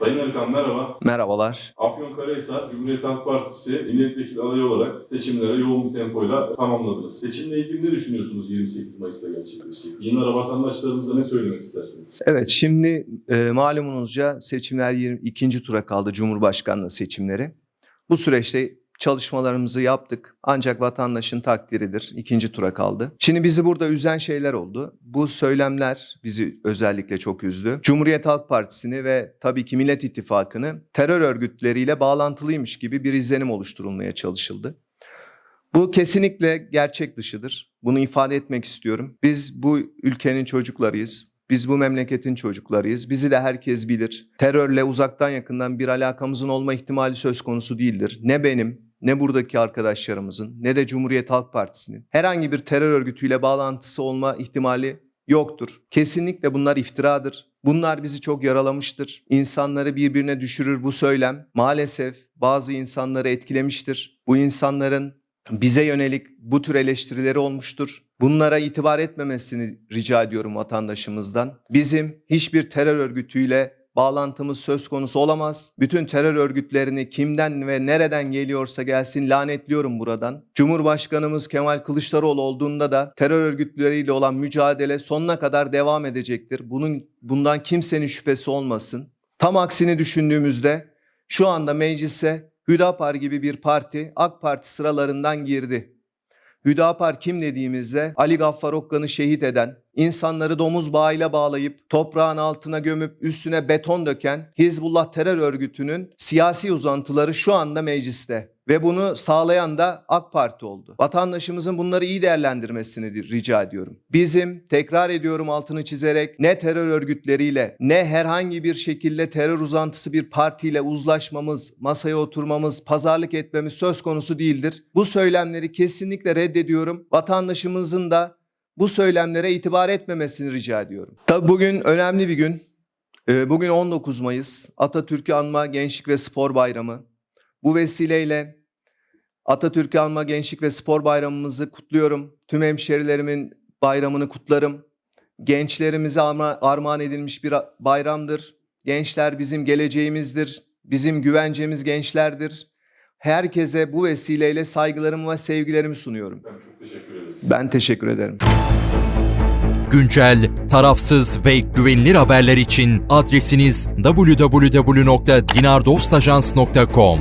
Sayın Erkan merhaba. Merhabalar. Afyonkarahisar Cumhuriyet Halk Partisi milletvekili adayı olarak seçimlere yoğun bir tempoyla tamamladınız. Seçimle ilgili ne düşünüyorsunuz 28 Mayıs'ta gerçekleşecek? Yeni ara vatandaşlarımıza ne söylemek istersiniz? Evet şimdi e, malumunuzca seçimler 22. tura kaldı Cumhurbaşkanlığı seçimleri. Bu süreçte çalışmalarımızı yaptık ancak vatandaşın takdiridir. ikinci tura kaldı. Şimdi bizi burada üzen şeyler oldu. Bu söylemler bizi özellikle çok üzdü. Cumhuriyet Halk Partisi'ni ve tabii ki Millet İttifakı'nı terör örgütleriyle bağlantılıymış gibi bir izlenim oluşturulmaya çalışıldı. Bu kesinlikle gerçek dışıdır. Bunu ifade etmek istiyorum. Biz bu ülkenin çocuklarıyız. Biz bu memleketin çocuklarıyız. Bizi de herkes bilir. Terörle uzaktan yakından bir alakamızın olma ihtimali söz konusu değildir. Ne benim, ne buradaki arkadaşlarımızın, ne de Cumhuriyet Halk Partisi'nin herhangi bir terör örgütüyle bağlantısı olma ihtimali yoktur. Kesinlikle bunlar iftiradır. Bunlar bizi çok yaralamıştır. İnsanları birbirine düşürür bu söylem. Maalesef bazı insanları etkilemiştir. Bu insanların bize yönelik bu tür eleştirileri olmuştur. Bunlara itibar etmemesini rica ediyorum vatandaşımızdan. Bizim hiçbir terör örgütüyle bağlantımız söz konusu olamaz. Bütün terör örgütlerini kimden ve nereden geliyorsa gelsin lanetliyorum buradan. Cumhurbaşkanımız Kemal Kılıçdaroğlu olduğunda da terör örgütleriyle olan mücadele sonuna kadar devam edecektir. Bunun bundan kimsenin şüphesi olmasın. Tam aksini düşündüğümüzde şu anda meclise Hüdapar gibi bir parti AK Parti sıralarından girdi. Hüdapar kim dediğimizde Ali Gaffar Okkan'ı şehit eden, insanları domuz bağıyla bağlayıp toprağın altına gömüp üstüne beton döken Hizbullah terör örgütünün siyasi uzantıları şu anda mecliste. Ve bunu sağlayan da AK Parti oldu. Vatandaşımızın bunları iyi değerlendirmesini rica ediyorum. Bizim tekrar ediyorum altını çizerek ne terör örgütleriyle ne herhangi bir şekilde terör uzantısı bir partiyle uzlaşmamız, masaya oturmamız, pazarlık etmemiz söz konusu değildir. Bu söylemleri kesinlikle reddediyorum. Vatandaşımızın da bu söylemlere itibar etmemesini rica ediyorum. Tabi bugün önemli bir gün. Ee, Bugün 19 Mayıs Atatürk'ü anma Gençlik ve Spor Bayramı. Bu vesileyle Atatürk'ü anma Gençlik ve Spor Bayramımızı kutluyorum. Tüm hemşerilerimin bayramını kutlarım. Gençlerimize arma- armağan edilmiş bir bayramdır. Gençler bizim geleceğimizdir. Bizim güvencemiz gençlerdir. Herkese bu vesileyle saygılarımı ve sevgilerimi sunuyorum. Çok teşekkür ederiz. Ben teşekkür ederim. Güncel, tarafsız ve güvenilir haberler için adresiniz www.dinardostajans.com.